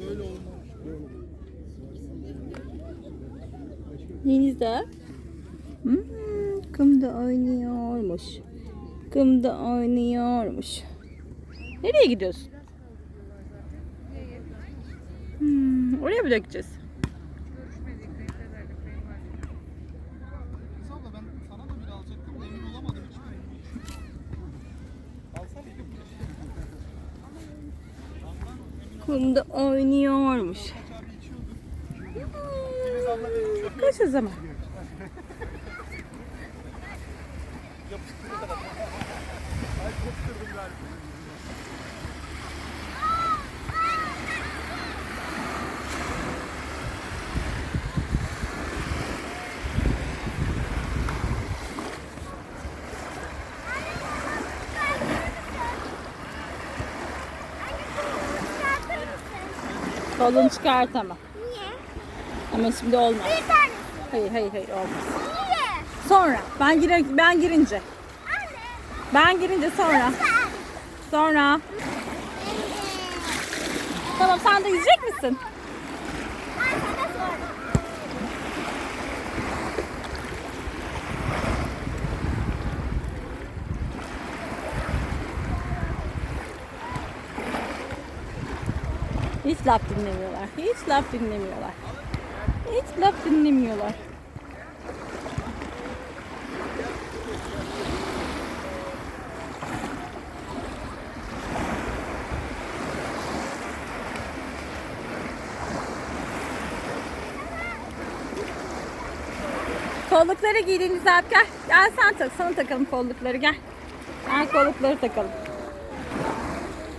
Böyle olmamış. Denizde. Hmm, kumda oynuyormuş. Kumda oynuyormuş. Nereye gidiyorsun? Hmm, oraya mı dökeceğiz? Kumda oynuyormuş. Kaç o zaman? Ay kopturdum galiba. Kolunu çıkart ama. Niye? Ama şimdi olmaz. Bir tanesi. Hayır hayır hayır olmaz. Niye? Sonra ben gire ben girince. Anne. Ben girince sonra. Sen. Sonra. Tamam sen de yüzecek misin? Hiç laf dinlemiyorlar. Hiç laf dinlemiyorlar. Hiç laf dinlemiyorlar. Kollukları giydin Nizam gel. Gel sen tak. Sana takalım kollukları gel. Gel kollukları takalım.